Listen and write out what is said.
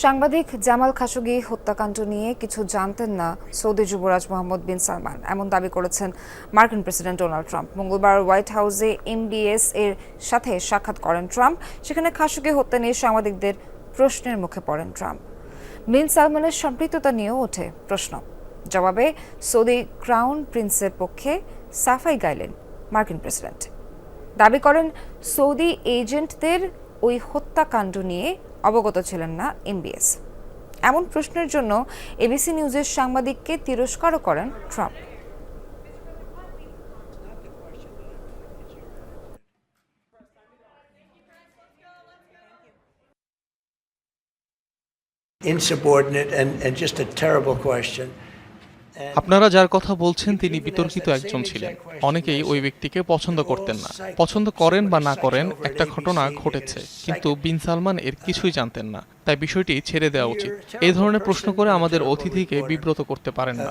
সাংবাদিক Jamal Khashoggi হত্যাকাণ্ড নিয়ে কিছু জানতেন না সৌদি যুবরাজ মোহাম্মদ বিন সালমান, এমন দাবি করেছেন মার্কিন প্রেসিডেন্ট ডোনাল্ড ট্রাম্প। মঙ্গলবার হোয়াইট হাউসে এমবিএস এর সাথে সাক্ষাৎ করেন ট্রাম্প, সেখানে খাশোগি হত্যা নিয়ে সাংবাদিকদের প্রশ্নের মুখে পড়েন ট্রাম্প। বিন সালমানের সম্পৃক্ততা নিয়েও ওঠে প্রশ্ন। জবাবে, সৌদি ক্রাউন প্রিন্সের পক্ষে সাফাই গাইলেন মার্কিন প্রেসিডেন্ট। দাবি করেন, সৌদি এজেন্টদের ওই হত্যাকাণ্ড নিয়ে অবগত ছিলেন না এমবিএস এমন প্রশ্নের জন্য এবিসি নিউজের সাংবাদিককে তিরস্কারও করেন Trump insubordinate and, and just a terrible question. আপনারা যার কথা বলছেন, তিনি বিতর্কিত একজন ছিলেন। অনেকেই ওই ব্যক্তিকে পছন্দ করতেন না। পছন্দ করেন বা না করেন, একটা ঘটনা ঘটেছে, কিন্তু বিন সালমান এর কিছুই জানতেন না। তাই বিষয়টি ছেড়ে দেওয়া উচিত। এই ধরনের প্রশ্ন করে আমাদের অতিথিকে বিব্রত করতে পারেন না।